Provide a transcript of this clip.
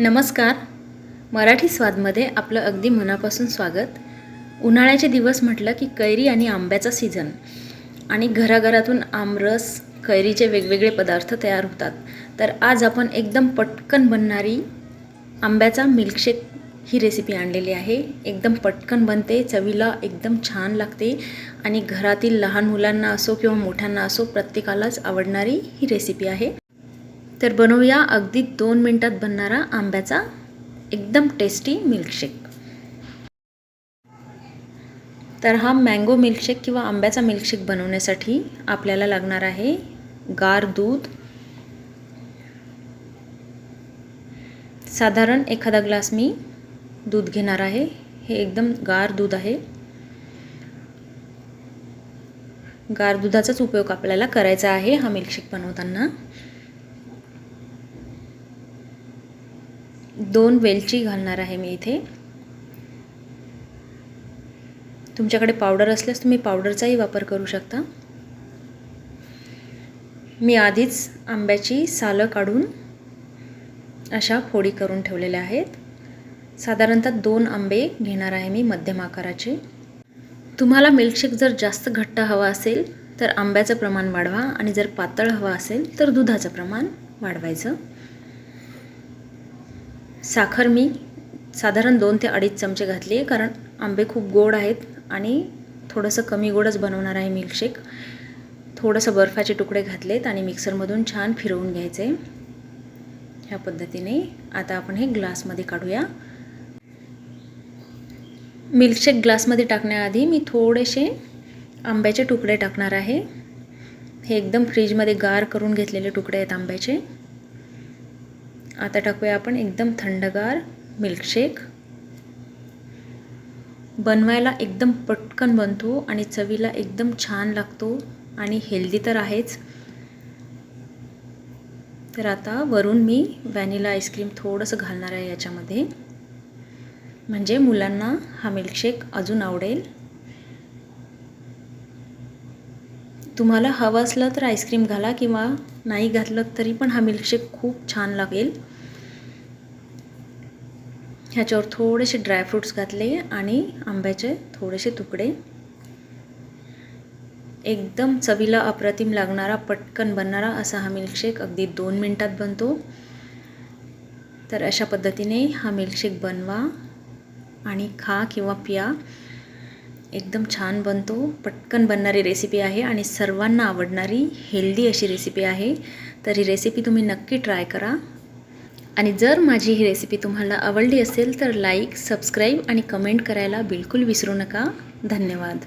नमस्कार. मराठी स्वादमध्ये आपलं अगदी मनापासून स्वागत. उन्हाळ्याचे दिवस म्हटलं की कैरी आणि आंब्याचा सीझन. आणि घराघरातून आमरस कैरीचे वेगवेगळे पदार्थ तयार होतात. तर आज आपण एकदम पटकन बनणारी आंब्याचा मिल्कशेक ही रेसिपी आणलेली आहे. एकदम पटकन बनते चवीला एकदम छान लागते आणि घरातील लहान मुलांना असो किंवा मोठ्यांना असो प्रत्येकालाच आवडणारी ही रेसिपी आहे. तर बनवूया अगदी दोन मिनटात बनणारा आंब्याचा एकदम टेस्टी मिल्कशेक तर हा मँगो मिल्कशेक किंवा आंब्याचा मिल्कशेक बनवण्यासाठी आपल्याला लागणार आहे गार दूध. साधारण एखादा ग्लास मी दूध घेणार आहे. हे एकदम गार दूध आहे. गार दुधाचाच उपयोग आपल्याला करायचा आहे हा मिल्कशेक बनवताना. दोन वेलची घालणार आहे मी इथे. तुमच्याकडे पावडर असल्यास तुम्ही पावडरचाही वापर करू शकता. मी आधीच आंब्याची सालं काढून अशा फोडी करून ठेवलेल्या आहेत. साधारणतः दोन आंबे घेणार आहे मी मध्यम आकाराचे. तुम्हाला मिल्कशेक जर जास्त घट्ट हवा असेल तर आंब्याचं प्रमाण वाढवा आणि जर पातळ हवा असेल तर दुधाचं प्रमाण वाढवायचं. साखर मी साधारण दोन ते अडीच चमचे घातली आहे कारण आंबे खूप गोड आहेत आणि थोडंसं कमी गोडच बनवणार आहे मिल्कशेक थोडंसं बर्फाचे तुकडे घातलेत आणि मिक्सरमधून छान फिरवून घ्यायचे. ह्या पद्धतीने आता आपण हे ग्लासमध्ये काढूया. मिल्कशेक ग्लासमध्ये टाकण्याआधी मी थोडेसे आंब्याचे तुकडे टाकणार आहे. हे एकदम फ्रीजमध्ये गार करून घेतलेले तुकडे आहेत आंब्याचे. आता टाकूया आपण एकदम थंडगार मिल्कशेक बनवायला एकदम पटकन बनतो आणि चवीला एकदम छान लागतो आणि हेल्दी तर आहेच. तर आता वरून मी व्हॅनिला आईस्क्रीम थोडंसं घालणार आहे याच्यामध्ये. म्हणजे मुलांना हा मिल्कशेक अजून आवडेल. तुम्हाला हवं असलं तर आईस्क्रीम घाला किंवा नाही घातलं तरी पण हा मिल्कशेक खूप छान लागेल. ह्याच्यावर थोडेसे ड्रायफ्रूट्स घातले आणि आंब्याचे थोडेसे तुकडे. एकदम चवीला अप्रतिम लागणारा पटकन बनणारा असा हा मिल्कशेक अगदी दोन मिनटात बनतो. तर अशा पद्धतीने हा मिल्कशेक बनवा आणि खा किंवा पिया. एकदम छान बनतो. पटकन बनणारी रेसिपी आहे आणि सर्वांना आवडणारी हेल्दी अशी रेसिपी आहे. तर ही रेसिपी तुम्ही नक्की ट्राय करा. आणि जर माझी ही रेसिपी तुम्हाला आवडली असेल तर लाईक सबस्क्राईब आणि कमेंट करायला बिलकुल विसरू नका. धन्यवाद.